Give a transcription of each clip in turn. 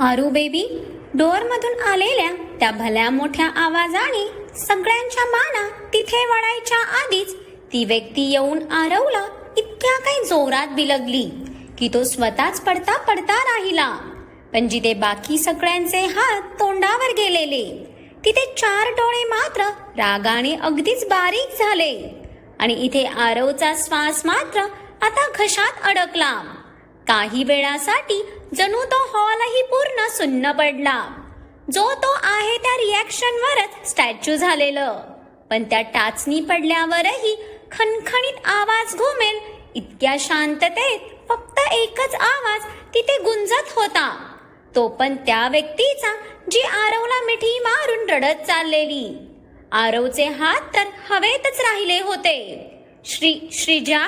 आरू baby डोअरमधून आलेल्या त्या भल्या मोठ्या आवाजाने सगळ्यांच्या माना तिथे वळायच्या आधीच ती व्यक्ती येऊन आरवला इतक्या काही जोरात बिलगली की तो स्वतःच पडता पडता राहिला. पण जिथे बाकी सगळ्यांचे हात तोंडावर गेलेले तिथे चार डोळे मात्र रागाने अगदीच बारीक झाले आणि इथे आरवचा श्वास मात्र आता घशात अडकला. काही वेळासाठी जणू तो हॉलही पूर्ण सुन्न पडला. जो तो आहे त्या रिॲक्शनवरच स्टॅच्यू झालेलं. पण त्या टाचणी पडल्यावरही खणखणीत आवाज घुमेल इतक्या शांततेत फक्त एकच आवाज तिथे गुंजत होता. तो पण त्या व्यक्तीचा जी आरवला मिठी मारून रडत चाललेली. आरवचे हात तर हवेतच राहिले होते. श्री श्रीजा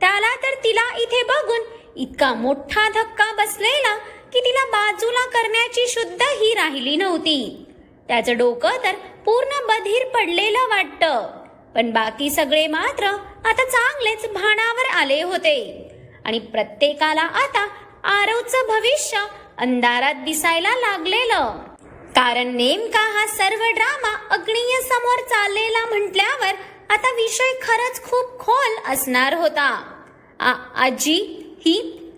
त्याला तर तिला इथे बघून इतका मोठा धक्का बसलेला की तिला बाजूला करण्याची शुद्ध ही राहिली नव्हती. त्याचं डोकं तर पूर्ण बधीर पडलेलं वाटतं. पण बाकी सगळे मात्र आता चांगलेच भाणावर आले होते. आणि प्रत्येकाला आता आरवचं भविष्य अंधारात दिसायला लागलेलं. कारण नेमका हा सर्व ड्रामा अग्निय समोर चाललेला म्हटल्यावर आता विषय खरंच खूप खोल असणार होता. आ आजी ही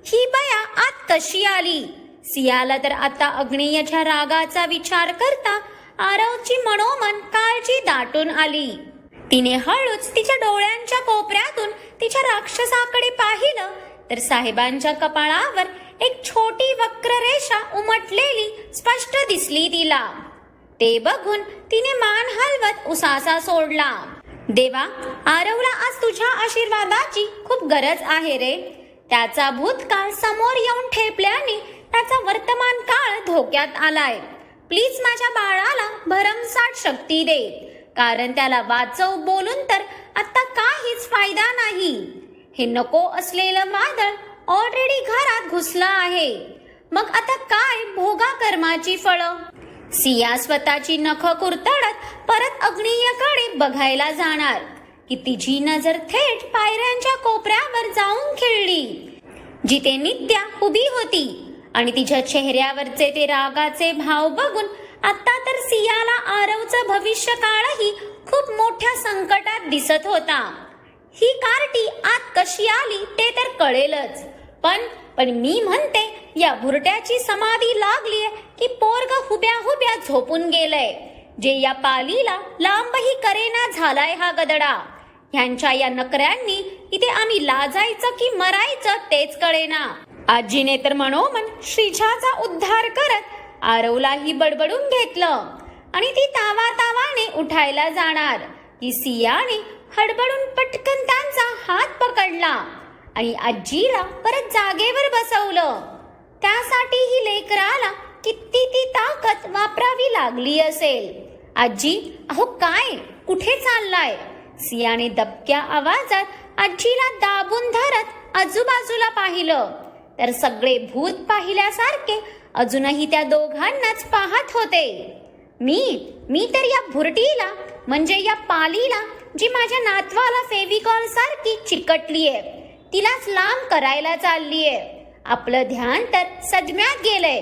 ही बया आत कशी आली? सियाला तर आता अग्नेयच्या रागाचा विचार करता आरवची मनोमन काळजी दाटून आली. तिने हळूच तिच्या डोळ्यांच्या कोपऱ्यातून तिच्या राक्षसाकडे पाहिलं तर साहेबांच्या कपाळावर एक छोटी वक्ररेषा उमटलेली स्पष्ट दिसली तिला. ते बघून तिने मान हलवत उसासा सोडला. देवा आरवला आज तुझ्या आशीर्वादाची खूप गरज आहे रे. त्याचा भूतकाळ समोर येऊन ठेपल्याने त्याचा वर्तमान काळ धोक्यात आलाय. प्लीज माझ्या बाळाला भरमसाठ शक्ती दे कारण त्याला वाचव बोलून तर आता काहीच फायदा नाही. हे नको असलेलं वादळ ऑलरेडी घरात घुसलं आहे. मग आता काय भोगा कर्माची फळं? सिया स्वतःची नख कुरतडत परत अग्नियकडे बघायला जाणार. की तिची नजर थेट पायऱ्यांच्या कोपऱ्यावर जाऊन खिळली जिथे नित्या उभी होती आणि तिच्या चेहऱ्यावरचे ते रागाचे भाव बघून आता तर सियाला आरवचं भविष्य काळही खूप मोठ्या संकटात दिसत होता. ही कार्टी आत कशी आली ते तर कळेलच. पण पण मी म्हणते या भुरट्याची समाधी लागलीय की पोरग हुब्या हुब्या झोपून गेलंय. जे या पालीला लांबही करेना झालाय हा गदडा. ह्यांच्या या नकऱ्यांनी इथे आम्ही लाजायचं की मरायचं तेच कळेना. आजीने तर मनोमन श्रीजाचा उद्धार करत आरवलाही बडबडून घेतलं आणि ती तावा तावाने उठायला जाणार. की सियाने हडबडून पटकन त्यांचा हात पकडला आणि आजीला परत जागेवर बसवलं. त्यासाठी ही लेकराला किती ती ताकद वापरावी लागली असेल. आजी अहो काय? कुठे चाललाय? सियाने दबक्या आवाजात आजीला दाबून धरत आजूबाजूला पाहिलं. तर सगळे भूत पाहिल्यासारखे अजूनही त्या दोघांनाच पाहत होते. मी मी तर या भुरटीला म्हणजे या पालीला जी माझ्या नातवाला फेविकॉल सारखी चिकटलीये तिलाच लांब करायला चाललीये. आपलं ध्यान तर सदम्यात गेलंय.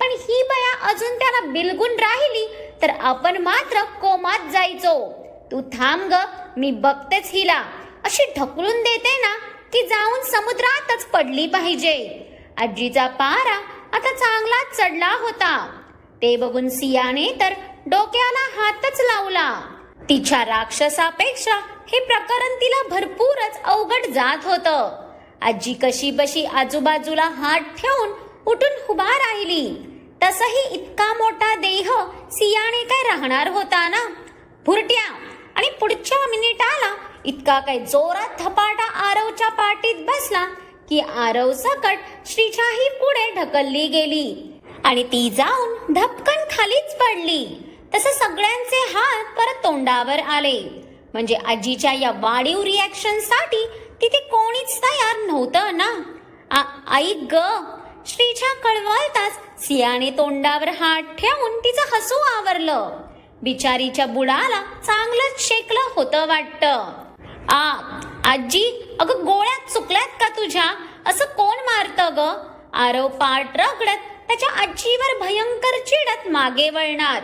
पण ही बया अजून त्याला बिलगून राहिली तर आपण मात्र कोमात जायचो. तू थांब ग मी बघतेच हिला. अशी ढकलून देते ना की जाऊन समुद्रातच पडली पाहिजे. आजीचा पारा आता चांगलाच चढला होता. ते बघून सियाने तर डोक्याला हातच लावला. तिच्या राक्षसापेक्षा हे प्रकरण तिला भरपूरच अवघड जात होतं. आजी कशी बशी आजूबाजूला हात ठेवून उठून उभा राहिली. तसही इतका मोठा देह सियाने काय राहणार होता ना? भुरट्या आणि पुढच्या मिनिटाला इतका काही जोरात धपाटा आरवच्या पाठीत बसला की आरव सकट श्रीच्याही पुढे ढकलली गेली. आणि ती जाऊन धपकन खालीच पडली. तसं सगळ्यांचे हात परत तोंडावर आले. म्हणजे आजीच्या या वाढीव रिॲक्शनसाठी तिथे कोणीच तयार नव्हतं ना. आ- आई ग श्रीच्या कळवळताच सियाने तोंडावर हात ठेवून तिचं हसू आवरलं. बिचारीच्या बुडाला चांगलंच शेकलं होतं वाटतं. आ आजी अगं गोळ्यात चुकल्यात का तुझ्या? असं कोण मारतं ग? आरव पाठ रगडत त्याच्या आजीवर भयंकर चिडत मागे वळणार.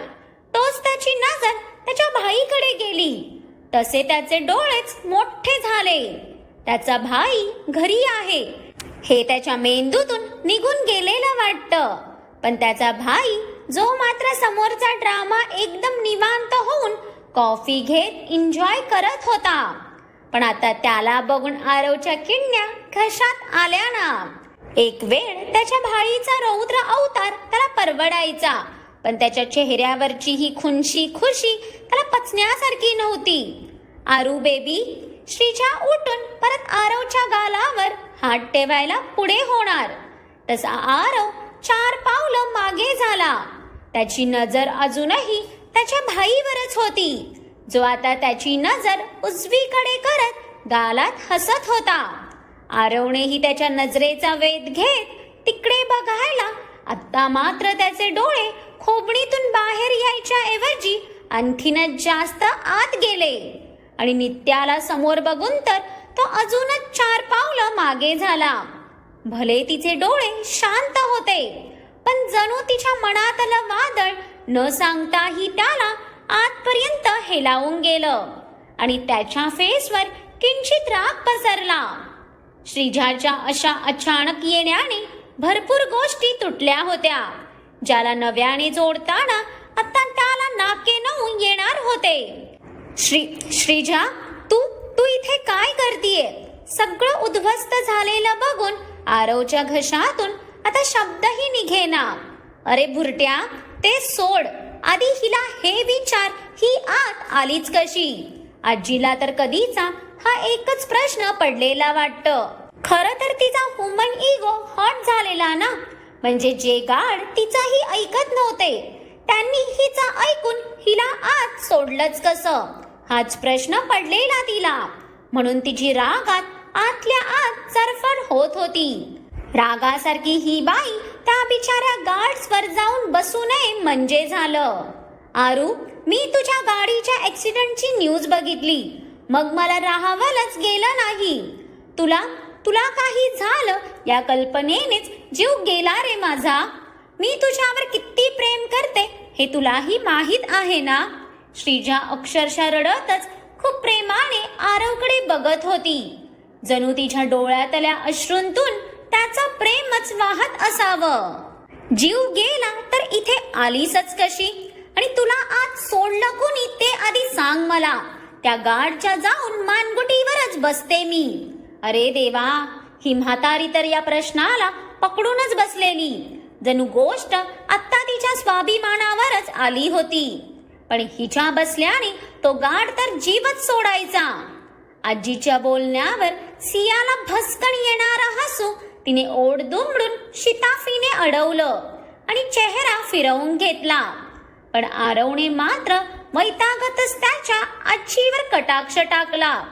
तोच त्याची नजर त्याच्या भाईकडे गेली. तसे त्याचे डोळेच मोठे झाले. त्याचा भाई घरी आहे. हे त्याच्या मेंदूतून निघून गेलेलं वाटतं. पण त्याचा भाई जो मात्र समोरचा ड्रामा एकदम निवांत होऊन कॉफी घेत एन्जॉय करत होता. पण आता त्याला बघून आरवच्या किडण्या घशात आल्या ना. एक वेळ त्याच्या भाईचा रौद्र अवतार त्याला परवडायचा पण त्याच्या चेहऱ्यावरची ही खुनशी खुशी त्याला पचण्यासारखी नव्हती. आरू बेबी श्रीजा उठून परत आरवच्या गालावर हात ठेवायला पुढे होणार. तसा आरव चार पावलं मागे झाला. त्याची नजर अजूनही त्याच्या भाईवरच होती. जो आता त्याची नजर उजवीकडे करत गालात हसत होता. आरवणेही त्याच्या नजरेचा वेध घेत तिकडे बघायला आता मात्र त्याचे डोळे खोबणीतून बाहेर यायच्या ऐवजी आणखीनच जास्त आत गेले. आणि नित्याला समोर बघून तर तो अजूनच चार पावलं मागे झाला. भले तिचे डोळे शांत होते पण जणू तिच्या मनातलं वादळ न सांगताही त्याला आतपर्यंत हेलावून गेलं आणि त्याच्या फेसवर किंचित राग पसरला. श्रीजाच्या अशा अचानक येण्याने भरपूर गोष्टी तुटल्या होत्या ज्याला नव्याने जोडताना आता त्याला नाके नऊ येणार होते. श्री श्रीजा तू तू इथे काय करतीये? सगळं उद्ध्वस्त झालेलं बघून आरवच्या घशातून आता शब्दही निघेना. अरे भुरट्या ते सोड. आधी हिला हे विचार. ही आत आलीच कशी? आजीला तर कधीचा हा एकच प्रश्न पडलेला वाटतं. खरं तर तिचा ह्युमन इगो हॉट झालेला ना? म्हणजे जे गाड तिचाही ऐकत नव्हते. त्यांनी हिचा ऐकून हिला आत सोडलंच कसं? हाच प्रश्न पडलेला तिला. म्हणून तिची रागात आतल्या आत चरफड होत होती. रागासारखी ही बाई त्या बिचाऱ्या गार्ड्सवर जाऊन बसू नये म्हणजे झालं. आरू मी तुझ्या गाडीच्या ऍक्सिडेंटची न्यूज बघितली. मग मला राहावलंच गेलं नाही. तुला तुला काही झालं? या कल्पनेनेच जीव गेला रे माझा. मी तुझ्यावर किती प्रेम करते हे तुलाही माहीत आहे ना? श्रीजा अक्षरशः रडतच खूप प्रेमाने आरवकडे बघत होती. जणू तिच्या डोळ्यातल्या अश्रूंतून त्याचं प्रेमच वाहत असावं. जीव गेला तर इथे आलीसच कशी? आणि तुला आज सोडलं कुणी? ते आधी सांग मला. त्या गाडच्या जाऊन मानगुटीवरच बसते मी. अरे देवा ही म्हातारी तर या प्रश्नाला पकडूनच बसलेली. जणू गोष्ट आत्ता तिच्या स्वाभिमानावरच आली होती. पण हिच्या बसल्याने तो गाड तर जीवच सोडायचा. आजीच्या बोलण्यावर सियाला भस्कण येणारा हसू तिने ओढ दुमडून शिताफीने अडवलं आणि चेहरा फिरवून घेतला. पण आरवने मात्र वैतागतच त्याच्या आजीवर कटाक्ष टाकला.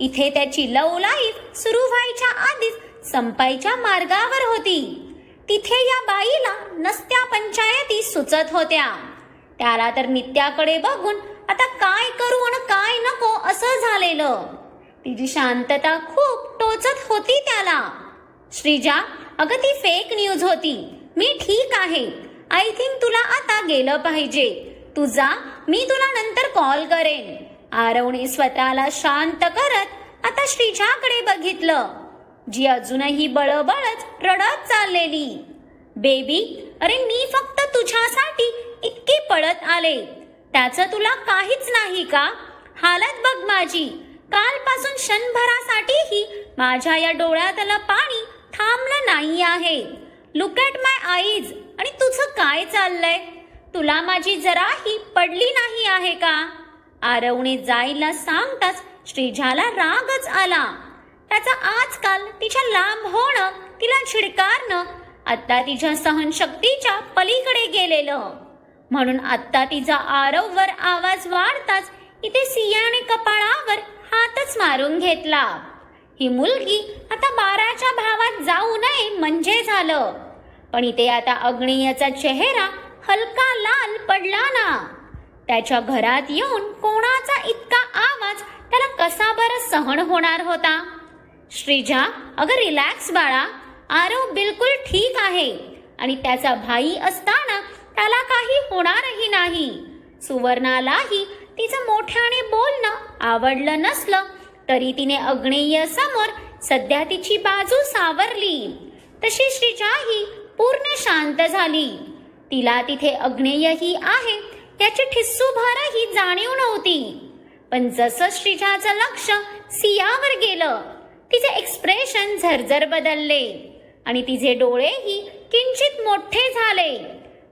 इथे त्याची लव लाईफ सुरू व्हायच्या आधीच संपायच्या मार्गावर होती. तिथे या बाईला नसत्या पंचायती सुचत होत्या. त्याला तर नित्याकडे बघून आता काय करू आणि काय नको असं झालेलं. तिची शांतता खूप टोचत होती त्याला. श्रीजा अगं ती फेक न्यूज होती. मी ठीक आहे. आय थिंक तुला आता गेलं पाहिजे. तू जा मी तुला नंतर कॉल करेन. आरवने स्वतःला शांत करत आता श्रीजाकडे बघितलं. जी अजूनही बळबळच रडत चाललेली. बेबी अरे मी फक्त तुझ्यासाठी इतके पळत आले. त्याचं तुला काहीच नाही का? हालत बघ माझी. कालपासून क्षणभरासाठीही माझ्या या डोळ्यातलं पाणी थांबलं नाही आहे. लुक ॲट माय आईज आणि तुझं काय चाललंय? तुला माझी जराही पडली नाही आहे का? आरवणे जायला सांगताच श्रीजाला रागच आला. त्याचा आजकाल तिच्या लांब होणं तिला छिडकारणं आत्ता तिच्या सहनशक्तीच्या पलीकडे गेलेलं. म्हणून आत्ता तिचा आरववर आवाज वाढताच इथे सियाने कपाळावर हातच मारून घेतला. ही मुलगी आता बाराच्या भावात जाऊ नये म्हणजे झालं. पण इथे आता अग्नियाचा चेहरा हलका लाल पडला ना. त्याच्या घरात येऊन कोणाचा इतका आवाज त्याला कसा बरं सहन होणार होता? श्रीजा अगं रिलॅक्स बाळा. आरव बिलकुल ठीक आहे. आणि त्याचा भाई असताना त्याला काही होणारही नाही. सुवर्णालाही तिचं मोठ्याने बोलणं आवडलं नसलं तरी तिने अग्नेय समोर सध्या तिची बाजू सावरली. तशी श्रीजाही पूर्ण शांत झाली. तिला तिथे अग्नेयही आहे याची ठिस्सूभरही जाणीव नव्हती. पण जसं श्रीजाचं लक्ष सियावर गेलं तिचे एक्सप्रेशन झरझर बदलले आणि तिचे डोळेही किंचित मोठे झाले.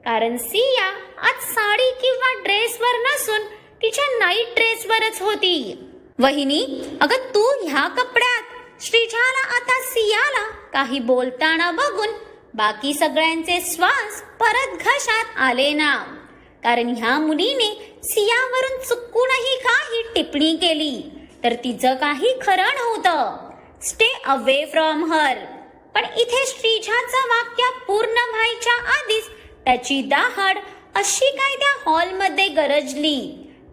कारण सिया आज साडी किंवा ड्रेसवर नसून तिच्या नाईट ड्रेसवरच होती. वहिनी अगं तू ह्या कपड्यात श्रीजाला आता सियाला काही बोलताना बघून बाकी सगळ्यांचे श्वास परत घशात आले ना. कारण ह्या मुलीने सियावरून चुकूनही काही टिप्पणी केली तर तिचं काही खरं नव्हतं. स्टे अवे फ्रॉम हर पण इथे श्रीजाचं वाक्य पूर्ण व्हायच्या आधीच त्याची दाहड अशी काय त्या हॉलमध्ये गरजली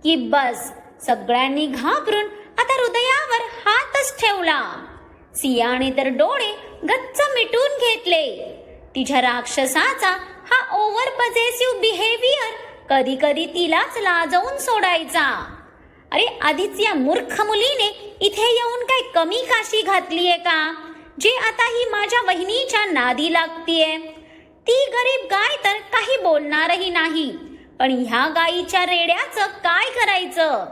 की बस सगळ्यांनी घाबरून आता हृदयावर हातच ठेवला. सियाने तर डोळे गच्च मिटून घेतले. तिच्या राक्षसाचा हा ओव्हर पजेसिव्ह बिहेवियर कधी कधी तिलाच लाजवून सोडायचा. अरे आधीच या मूर्ख मुलीने इथे येऊन काय कमी काशी घातलीये का? जे आता ही माझ्या वहिनीच्या नादी लागतीये. ती गरीब गाय तर काही बोलणारही नाही. पण ह्या गायीच्या रेड्याचं काय करायचं?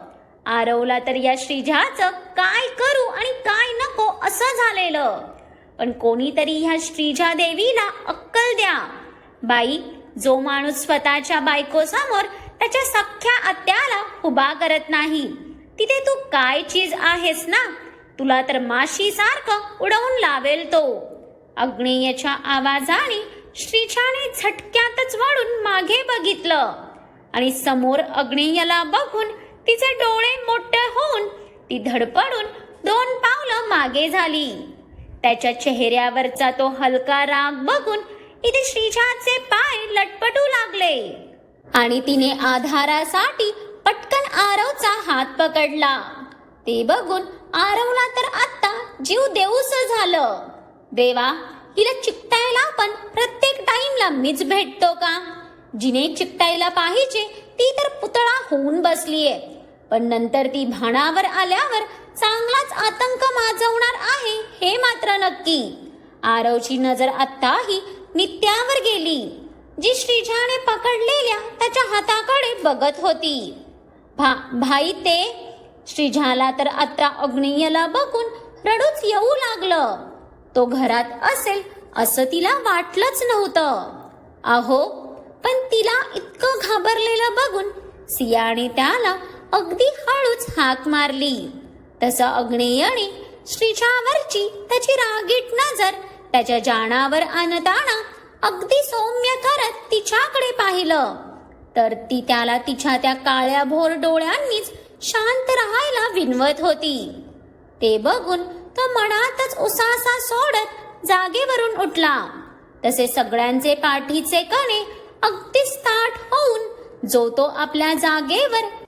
आरवला तर या श्रीजाचं काय करू आणि काय नको असं झालेलं. पण कोणीतरी ह्या श्रीजा देवीला अक्कल द्या. बाई जो माणूस स्वतःच्या बायकोसमोर त्याच्या सख्ख्या आत्याला उभा करत नाही तिथे तू काय चीज आहेस ना? तुला तर माशी सारखं उडवून लावेल तो. अग्नेयच्या आवाजाने श्रीजाने झटक्यातच वाढून मागे बघितलं. आणि समोर अग्नेयला बघून तिचे डोळे मोठे होऊन ती धडपडून दोन पावलं मागे झाली. त्याच्या चेहऱ्यावरचा तो हलका राग बघून इथे श्रीजाचे पाय लटपटू लागले. आणि तिने आधारासाठी पटकन आरवचा हात पकडला. ते बघून आरवला तर आता जीव देऊस झालं. देवा हिला चिकटायला पण प्रत्येक टाइमला मीच भेटतो का? जिने चिकटायला पाहिजे ती तर पुतळा होऊन बसलीये. पण नंतर ती भाणावर आल्यावर चांगलाच आतंक माजवणार आहे हे मात्र नक्की. आरवची नजर आत्ताही नित्यावर गेली. जी श्रीजाने पकडलेल्या त्याच्या हाताकडे बघत होती. भा भाई ते? श्रीजाला तर आत्ता अग्नेयला बघून रडूच येऊ लागलं. तो घरात असेल असं तिला वाटलंच नव्हतं. अहो पण तिला इतकं घाबरलेलं बघून सियाने त्याला अगदी हळूच हाक मारली. तसं अग्नेयने श्रीजावरची त्याची रागीट नजर त्याच्या जाणावर आणताना अगदी सौम्य करत तिच्याकडे पाहिलं. तर ती त्याला तिच्या त्या काळ्या भोर डोळ्यांनीच शांत राहायला विनवत होती. ते बघून तो मनातच उसासा सोडत जागेवरून उठला. तसे सगळ्यांचे पाठीचे कणे अगदीच ताट होऊन जो तो आपल्या जागेवर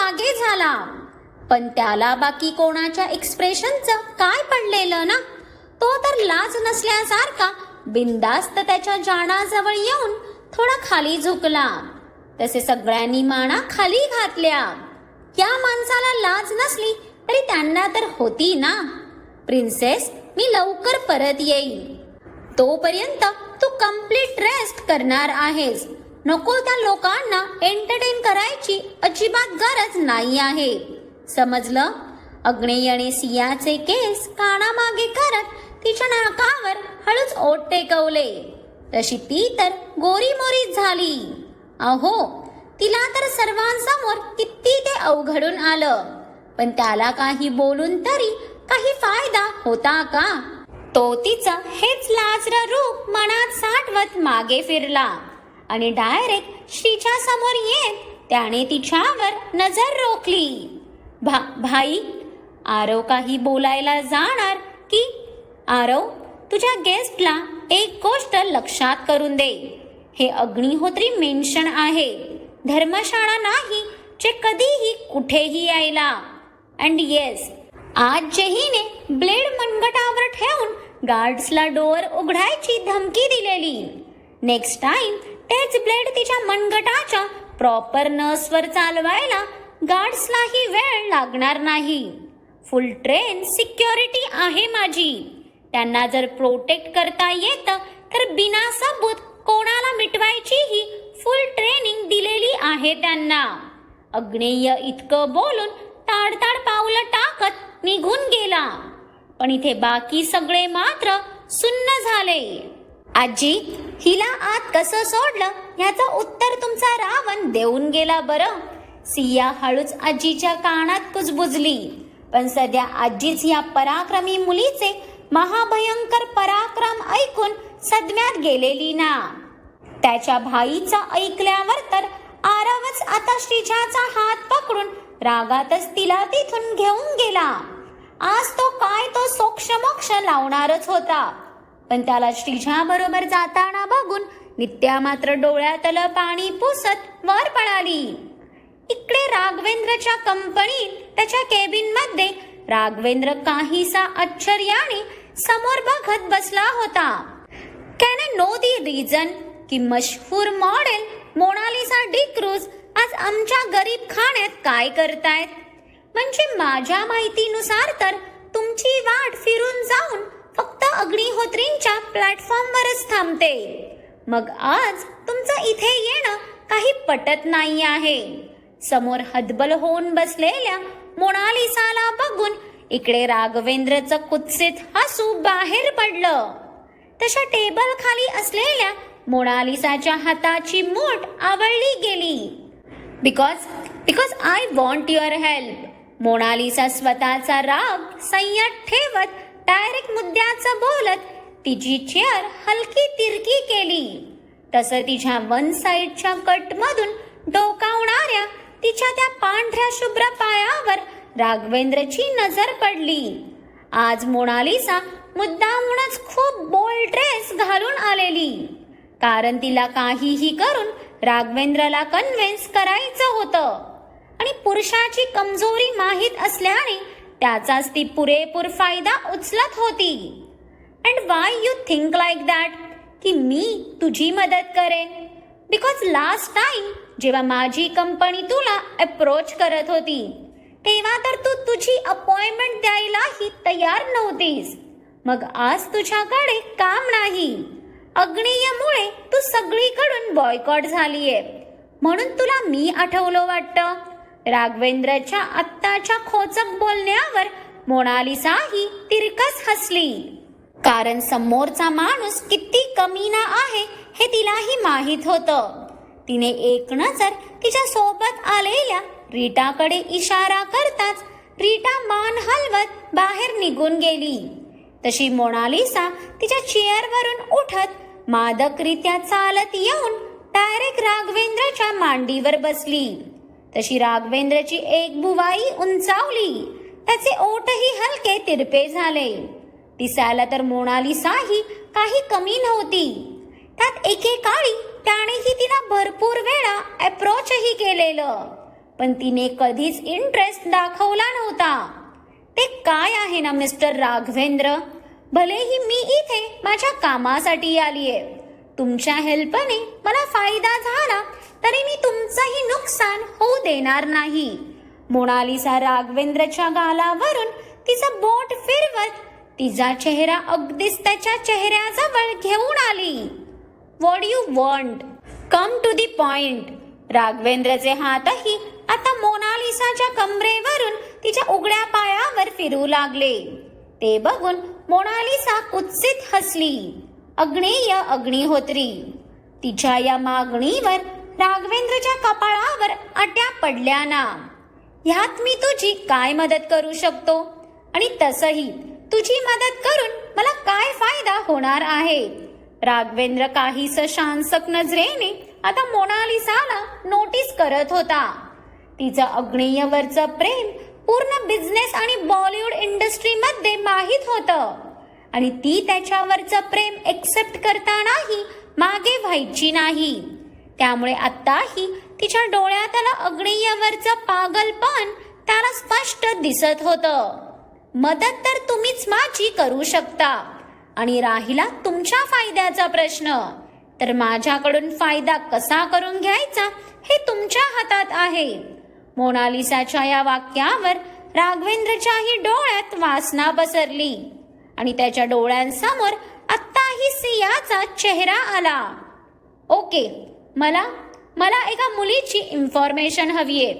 मागे झाला. पण त्याला बाकी कोणाच्या एक्सप्रेशनचं काय पडलेलं ना? तो तर लाज नसल्यासारखा बिंदास्त त्याच्या जाणाजवळ येऊन थोडा खाली झुकला. तसे सगळ्यांनी माना खाली घातल्या. या माणसाला लाज नसली तरी त्यांना तर होती ना. प्रिन्सेस मी लवकर परत येईन. तोपर्यंत तू कंप्लीट रेस्ट करणार आहेस. नको त्या लोकांना एंटरटेन करायची अजिबात गरज नाही आहे. समजलं? अग्नेयने सियाचे केस कानामागे करत तिच्या नाकावर हळूच ओट टेकवले. तशी ती तर गोरी मोरी झाली. अहो तिला तर सर्वांसमोर किती ते अवघडून आलं. पण त्याला काही बोलून तरी काही फायदा होता का? तो तिचं हेच लाजर रूप मनात साठवत मागे फिरला. आणि डायरेक्ट श्रीच्या समोर येत त्याने तिच्यावर नजर रोखली. भा भाई आरव काही बोलायला जाणार की? आरव तुझ्या गेस्टला एक गोष्ट लक्षात करून दे. हे अग्निहोत्री मेन्शन आहे. धर्मशाळा नाही जे कधीही कुठेही यायला. अँड येस आज जेहीने ब्लेड मनगटावर ठेवून गार्ड्सला डोअर उघडायची धमकी दिलेली. नेक्स्ट टाइम तेच ब्लेड तिच्या मनगटाच्या प्रॉपर नर्सवर चालवायला गार्ड्सलाही वेळ लागणार नाही. फुल ट्रेन सिक्युरिटी आहे माझी. त्यांना जर प्रोटेक्ट करता येतं तर बिना सबूत कोणाला मिटवायचीही फुल ट्रेनिंग दिलेली आहे त्यांना. अग्नेय इतकं बोलून ताडताड पावलं टाकत निघून गेला. पण इथे बाकी सगळे मात्र सुन्न झाले. आजी हिला आत कसं सोडलं? याचं उत्तर तुमचा रावण देऊन गेला बरं. सिया हळूच आजीच्या कानात कुजबुजली. पण सध्या आजीच या पराक्रमी मुलीचे महाभयंकर पराक्रम ऐकून सदम्यात गेलेली ना. त्याच्या भाईचा ऐकल्यावर तर आरवच आता श्रीजाचा हात पकडून रागातच तिला तिथून घेऊन गेला. आज तो काय तो सोक्षमोक्ष लावणारच होता. पण त्याला श्रीजा बरोबर जाताना बघून नित्या मात्र डोळ्यातलं पाणी पुसत वर पळाली. इकडे राघवेंद्रच्या कंपनीत त्याच्या केबिनमध्ये राघवेंद्र काहीसा आश्चर्याने समोर बघत बसला होता. कॅन नो दी रिझन की मशहूर मॉडेल मोनालिसा डिक्रूज आज आमच्या गरीब खाण्यात काय करतायत? म्हणजे माझ्या माहितीनुसार तर तुमची वाट फिरून जाऊन फक्त अग्निहोत्रींच्या प्लॅटफॉर्मवरच थांबते. मग आज तुमचं इथे येणं काही पटत नाही आहे. समोर हतबल होऊन बसलेल्या मोनालिसाला बघून इकडे राघवेंद्रचं कुत्सित हसू बाहेर पडलं. तशा टेबल खाली असलेल्या मोनालिसाच्या हाताची मूठ आवळली गेली. Because because I want your help Monalisa स्वतःचा राग संयत ठेवत डायरेक्ट मुद्द्याचं बोलत तिची चेअर हलकी तिरकी केली. तसं तिच्या वन साईडच्या कटमधून डोकावणाऱ्या तिच्या त्या पांढऱ्या शुभ्र पायावर राघवेंद्रची नजर पडली. आज मोनालिसा मुद्दामूनच खूप बोल्ड ड्रेस घालून आलेली. कारण तिला काहीही करून राघवेंद्रला कन्व्हिन्स करायचं होतं. आणि पुरुषाची कमजोरी माहीत असल्याने त्याचाच ती पुरेपूर फायदा उचलत होती. And why you think like that की मी तुझी मदत करेन. बिकॉज लास्ट टाइम जेव्हा माझी कंपनी तुला अप्रोच करत होती तेव्हा तर तू तुझी अपॉइंटमेंट द्यायलाही तयार नव्हतीस. मग आज तुझ्याकडे काम नाही. अग्नियमुळे तू सगळीकडून बॉयकॉट झालीये. म्हणून तुला मी आठवलं वाटतं. राघवेंद्रच्या आत्ताच्या खोचक बोलण्यावर मोनालिसाही तिरकस हसली. कारण समोरचा माणूस किती कमीना आहे हे तिलाही माहीत होतं. तिने एक नजर तिच्या सोबत आलेल्या रीटाकडे इशारा करताच रीटा मान हलवत बाहेर निघून गेली. तशी मोनालिसा तिच्या चेअरवरून उठत मादकरित्या चालत येऊन डायरेक्ट राघवेंद्रच्या मांडीवर बसली. तशी राघवेंद्रची एक बुवाई उंचावली. त्याचे ओठही हलके तिरपे झाले. दिसायला तर मोनालिसाही काही कमी नव्हती. त्यात एकेकाळी त्यानेही तिला भरपूर वेळा अप्रोचही केलेलं. पण तिने कधीच इंटरेस्ट दाखवला नव्हता. ते काय आहे ना मिस्टर राघवेंद्र? भलेही मी इथे माझ्या कामासाठी आलीये. तुमच्या हेल्पने मला फायदा झाला तरी मी तुमचंही नुकसान होऊ देणार नाही. मोनालिसा राघवेंद्रच्या गालावरून तिचं बोट फिरवत तिचा चेहरा अगदीच त्याच्या चेहऱ्याजवळ घेऊन आली. What you want come to the point राघवेंद्रचे हातही आता मोनालिसाच्या कमरेवरून तिच्या उघड्या पायावर फिरू लागले. ते बघून मोनालिसा कुत्सित हसली. अग्नेय अग्निहोत्री. तिच्या या मागणीवर राघवेंद्रच्या कपाळावर अट्या पडल्या ना ह्यात मी तुझी काय मदत करू शकतो? आणि तसही तुझी मदत करून मला काय फायदा होणार आहे? राघवेंद्र काहीस शांसक नजरेने आता मोनालिसाला नोटीस करत होता. तिचं अग्नेयवरचं प्रेम पूर्ण बिझनेस आणि बॉलिवूड इंडस्ट्रीमध्ये माहीत होतं. आणि ती त्याच्यावरचं प्रेम एक्सेप्ट करतानाही मागे व्हायची नाही. त्यामुळे आत्ताही तिच्या डोळ्यातला अग्नेयवरचं पागलपण त्याला स्पष्ट दिसत होतं. मदत तर तुम्हीच माझी करू शकता. आणि राहिला तुमच्या फायद्याचा प्रश्न. तर माझ्याकडून फायदा कसा करून घ्यायचा हे तुमच्या हातात आहे. मोनालिसाच्या या वाक्यावर राघवेंद्रच्याही डोळ्यात वासना पसरली आणि त्याच्या डोळ्यांसमोर आत्ताही सियाचा चेहरा आला. ओके मला मला एका मुलीची इन्फॉर्मेशन हवी आहे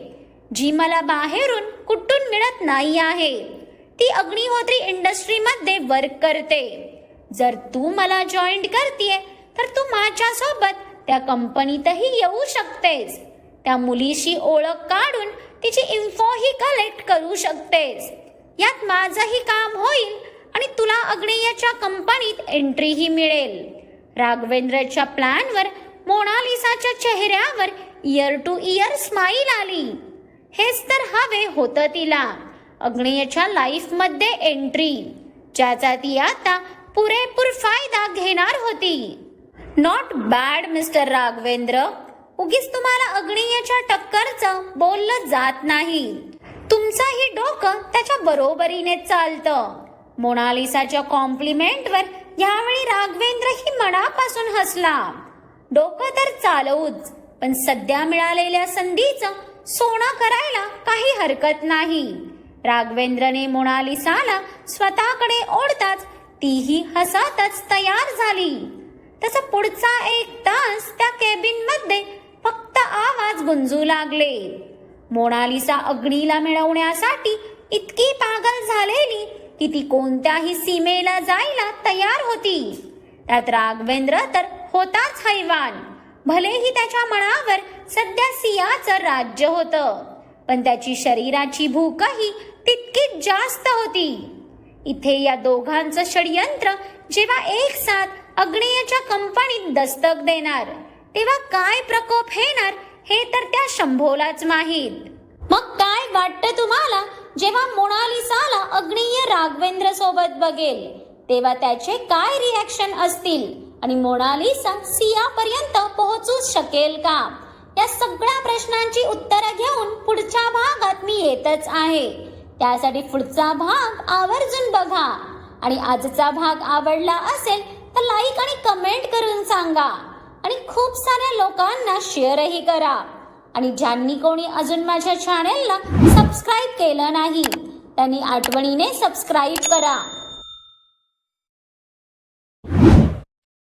जी मला बाहेरून कुठून मिळत नाही आहे. ती अग्निहोत्री इंडस्ट्रीमध्ये वर्क करते. जर तू मला जॉईन करतेय तर तू माझ्यासोबत त्या कंपनीतही येऊ शकतेस. त्या मुलीशी ओळख काढून तिची इन्फोही कलेक्ट करू शकतेस. यात माझंही काम होईल आणि तुला अग्नेयच्या कंपनीत एंट्रीही मिळेल. राघवेंद्रच्या प्लॅनवर मोनालिसाच्या चेहऱ्यावर इयर टू इयर स्माईल आली. हेच तर हवे होतं तिला. अग्नेयच्या लाईफमध्ये एंट्री ज्याचा ती आता पुरेपूर फायदा घेणार होती. Not bad mister Raghavendra. उगीच तुम्हाला अग्नेयच्या टक्करचं बोललं जात नाही. तुमचंही डोकं त्याच्या बरोबरीने चालतं. मोनालिसाच्या कॉम्प्लिमेंटवर यावेळी राघवेंद्र ही मनापासून हसला. डोकं तर चालवूच पण सध्या मिळालेल्या संधीचं सोनं करायला काही हरकत नाही. राघवेंद्रने मोनालिसाला स्वतःकडे ओढताच तीही हसतच तयार झाली. तसं पुढचा एक तास त्या केबिनमध्ये फक्त आवाज गुंजू लागले. मोनालिसा अग्नीला मिळवण्यासाठी इतकी पागल झालेली की ती कोणत्याही सीमेला जायला तयार होती. त्यात राघवेंद्र तर होताच हैवान. भलेही त्याच्या मनावर सध्या सियाचं राज्य होतं पण त्याची शरीराची भूकही तितकीच जास्त होती. इथे या दोघांचं षडयंत्र जेव्हा एक साथ अग्नेयच्या कंपनीत दस्तक देणार तेव्हा काय प्रकोप येणार हे तर त्या शंभोलाच माहीत. मग काय वाटतं तुम्हाला जेव्हा मोनालिसाला अग्नीय राघवेंद्र सोबत बघेल तेव्हा त्याचे काय रिॲक्शन असतील? आणि मोनालिसा सियापर्यंत पोहोचू शकेल का? या सगळ्या प्रश्नांची उत्तरं घेऊन पुढच्या भागात मी येतच आहे. त्यासाठी पुढचा भाग आवर्जून बघा. आणि आजचा भाग आवडला असेल तर लाईक आणि कमेंट करून सांगा. आणि खूप साऱ्या लोकांना शेअरही करा. आणि ज्यांनी कोणी अजून माझ्या चॅनेलला सबस्क्राईब केलं नाही त्यांनी आठवणीने सबस्क्राईब करा.